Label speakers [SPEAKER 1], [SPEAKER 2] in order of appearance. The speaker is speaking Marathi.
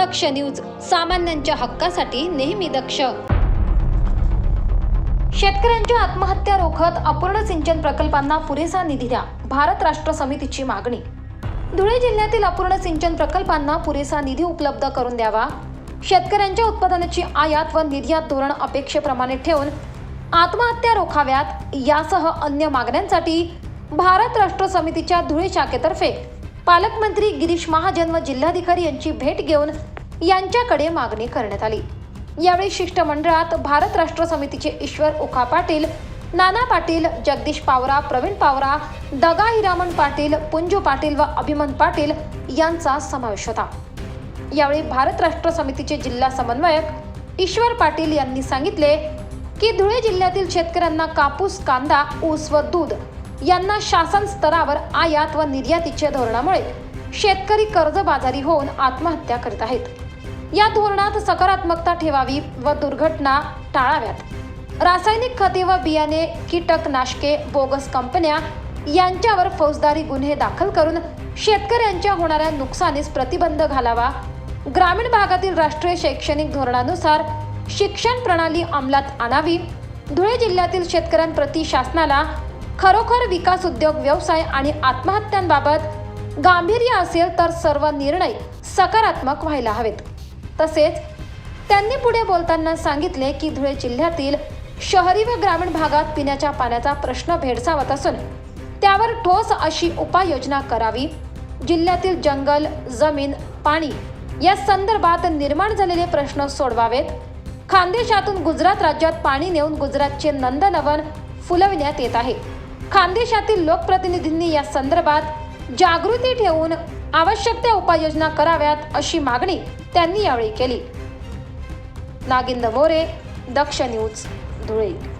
[SPEAKER 1] दक्ष न्यूज सामान्यांच्या हक्कासाठी नेहमी दक्ष. शेतकऱ्यांच्या आत्महत्या रोखत अपूर्ण सिंचन प्रकल्पांना पुरेसा निधी द्या. भारत राष्ट्र समितीची मागणी. धुळे जिल्ह्यातील अपूर्ण सिंचन प्रकल्पांना पुरेसा निधी उपलब्ध करून द्यावा. शेतकऱ्यांच्या उत्पादनाची आयात व निर्यात धोरण अपेक्षेप्रमाणे ठेवून आत्महत्या रोखाव्यात यासह अन्य मागण्यांसाठी भारत राष्ट्र समितीच्या धुळे शाखेतर्फे पालकमंत्री गिरीश महाजन व जिल्हाधिकारी यांची भेट घेऊन यांच्याकडे मागणी करण्यात आली. यावेळी शिष्टमंडळात भारत राष्ट्र समितीचे ईश्वर उखा पाटील नाना पाटील जगदीश पावरा प्रवीण पावरा दगा हिरामन पाटील पुंजू पाटील व अभिमन पाटील यांचा समावेश होता. यावेळी भारत राष्ट्र समितीचे जिल्हा समन्वयक ईश्वर पाटील यांनी सांगितले की धुळे जिल्ह्यातील शेतकऱ्यांना कापूस कांदा ऊस व दूध यांना शासन स्तरावर आयात व निर्यातीच्या धोरणामुळे शेतकरी कर्जबाजारी होऊन आत्महत्या करीत आहेत. या धोरणात सकारात्मकता ठेवावी व दुर्घटना टाळाव्यात. रासायनिक खते व बियाणे कीटकनाशके बोगस कंपन्या यांच्यावर फौजदारी गुन्हे दाखल करून शेतकऱ्यांच्या होणाऱ्या नुकसानीस प्रतिबंध घालावा. ग्रामीण भागातील राष्ट्रीय शैक्षणिक धोरणानुसार शिक्षण प्रणाली अंमलात आणावी. धुळे जिल्ह्यातील शेतकऱ्यांप्रती शासनाला खरोखर विकास उद्योग व्यवसाय आणि आत्महत्यांबाबत गांभीर्य असेल तर सर्व निर्णय सकारात्मक व्हायला हवेत. तसेच त्यांनी पुढे बोलताना सांगितले की धुळे जिल्ह्यातील शहरी व ग्रामीण भागात पिण्याच्या पाण्याचा प्रश्न भेडसावत असून त्यावर ठोस अशी उपाययोजना करावी. जिल्ह्यातील जंगल जमीन पाणी या संदर्भात निर्माण झालेले प्रश्न सोडवावेत. खानदेशातून गुजरात राज्यात पाणी नेऊन गुजरातचे नंदनवन फुलविण्यात येत आहे. खानदेशातील लोकप्रतिनिधींनी या संदर्भात जागृती ठेवून आवश्यक त्या उपाययोजना कराव्यात अशी मागणी त्यांनी यावेळी केली. नागिंद मोरे दक्ष न्यूज धुळे.